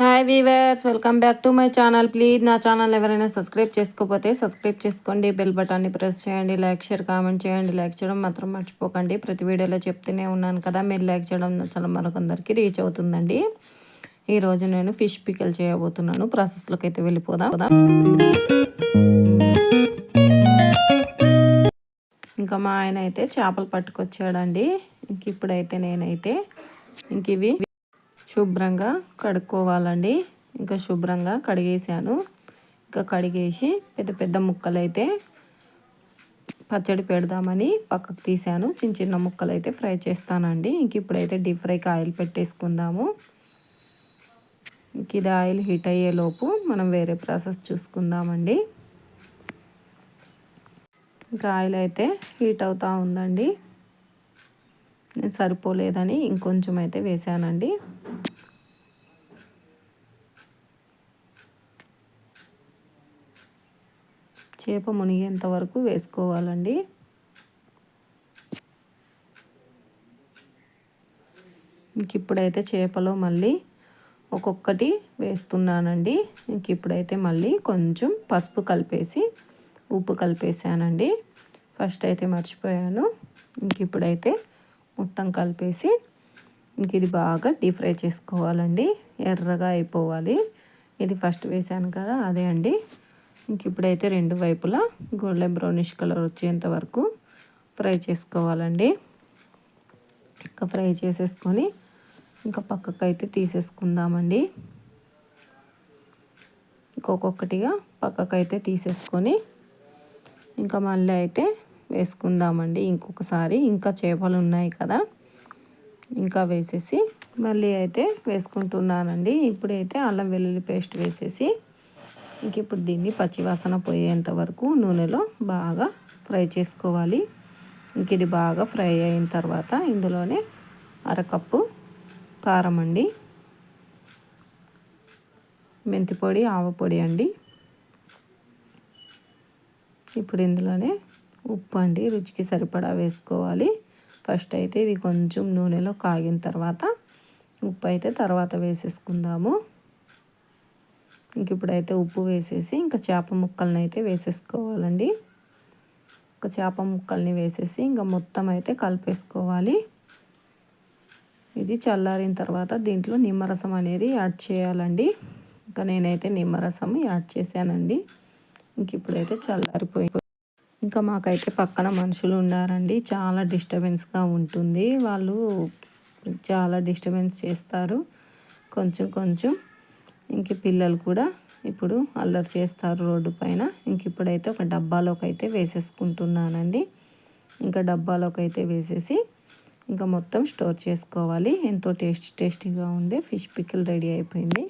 Hi viewers welcome back to my channel please నా channel ఎవరైనా subscribe చేసుకోకపోతే subscribe చేసుకోండి. బెల్ బటన్ని ప్రెస్ చేయండి. లైక్ షేర్ కామెంట్ చేయండి. లైక్ చేయడం మాత్రం మర్చిపోకండి. ప్రతి వీడియోలో చెప్తూనే ఉన్నాను కదా. మీరు లైక్ చేయడం చాలా మరొకందరికి రీచ్ అవుతుందండి. ఈరోజు నేను ఫిష్ పికల్ చేయబోతున్నాను. ప్రాసెస్లోకి అయితే వెళ్ళిపోదాం. ఇంకా మా ఆయన అయితే చేపలు పట్టుకొచ్చాడండి. ఇంక ఇప్పుడైతే నేనైతే ఇంక ఇవి శుభ్రంగా కడుక్కోవాలండి. ఇంకా శుభ్రంగా కడిగేసాను ఇంకా కడిగేసి పెద్ద పెద్ద ముక్కలైతే పచ్చడి పెడదామని పక్కకు తీసాను చిన్న చిన్న ముక్కలు అయితే ఫ్రై చేస్తానండి. ఇంక ఇప్పుడైతే డీప్ ఫ్రైకి ఆయిల్ పెట్టేసుకుందాము. ఇంక ఇది ఆయిల్ హీట్ అయ్యేలోపు మనం వేరే ప్రాసెస్ చూసుకుందామండి. ఇంకా ఆయిల్ అయితే హీట్ అవుతూ ఉందండి. సరిపోలేదని ఇంకొంచెం అయితే వేసానండి. చేప మునిగేంత వరకు వేసుకోవాలండి. ఇంక ఇప్పుడైతే చేపలో మళ్ళీ ఒక్కొక్కటి వేస్తున్నానండి. ఇంక ఇప్పుడైతే మళ్ళీ కొంచెం పసుపు కలిపేసి ఉప్పు కలిపేసానండి. ఫస్ట్ అయితే మర్చిపోయాను. ఇంక ఇప్పుడైతే మొత్తం కలిపేసి ఇంక ఇది బాగా డీప్ ఫ్రై చేసుకోవాలండి. ఎర్రగా అయిపోవాలి. ఇది ఫస్ట్ వేసాను కదా అదే అండి. ఇంక ఇప్పుడైతే రెండు వైపులా గోల్డెన్ బ్రౌనిష్ కలర్ వచ్చేంత వరకు ఫ్రై చేసుకోవాలండి. ఇంకా ఫ్రై చేసేసుకొని ఇంకా పక్కకు అయితే తీసేసుకుందామండి. ఇంకొకొక్కటిగా పక్కకు అయితే తీసేసుకొని ఇంకా మళ్ళీ అయితే వేసుకుందామండి. ఇంకొకసారి ఇంకా చేపలు ఉన్నాయి కదా. ఇంకా వేసేసి మళ్ళీ అయితే వేసుకుంటున్నానండి. ఇప్పుడైతే అల్లం వెల్లుల్లి పేస్ట్ వేసేసి ఇంక ఇప్పుడు దీన్ని పచ్చివాసన పోయేంత వరకు నూనెలో బాగా ఫ్రై చేసుకోవాలి. ఇంక ఇది బాగా ఫ్రై అయిన తర్వాత ఇందులోనే అరకప్పు కారం అండి. మెంతి పొడి ఆవపొడి అండి. ఇప్పుడు ఇందులోనే ఉప్పు అండి రుచికి సరిపడా వేసుకోవాలి. ఫస్ట్ అయితే ఇది కొంచెం నూనెలో కాగిన తర్వాత ఉప్పు అయితే తర్వాత వేసేసుకుందాము. ఇంక ఇప్పుడైతే ఉప్పు వేసేసి ఇంకా చేప ముక్కల్ని అయితే వేసేసుకోవాలండి. ఒక చేప ముక్కల్ని వేసేసి ఇంకా మొత్తం అయితే కలిపేసుకోవాలి. ఇది చల్లారిన తర్వాత దీంట్లో నిమ్మరసం అనేది యాడ్ చేయాలండి. ఇంకా నేనైతే నిమ్మరసం యాడ్ చేశానండి. ఇంక ఇప్పుడైతే చల్లారిపోయి ఇంకా మాకైతే పక్కన మనుషులు ఉన్నారండి. చాలా డిస్టర్బెన్స్గా ఉంటుంది. వాళ్ళు చాలా డిస్టర్బెన్స్ చేస్తారు. కొంచెం కొంచెం. ఇంక పిల్లలు కూడా ఇప్పుడు అల్లరి చేస్తారు రోడ్డు పైన. ఇంక ఇప్పుడైతే ఒక డబ్బాలోకి అయితే వేసేసుకుంటున్నానండి. ఇంకా డబ్బాలోకి అయితే వేసేసి ఇంకా మొత్తం స్టోర్ చేసుకోవాలి. ఎంతో టేస్టీ టేస్టీగా ఉండే ఫిష్ పికిల్ రెడీ అయిపోయింది.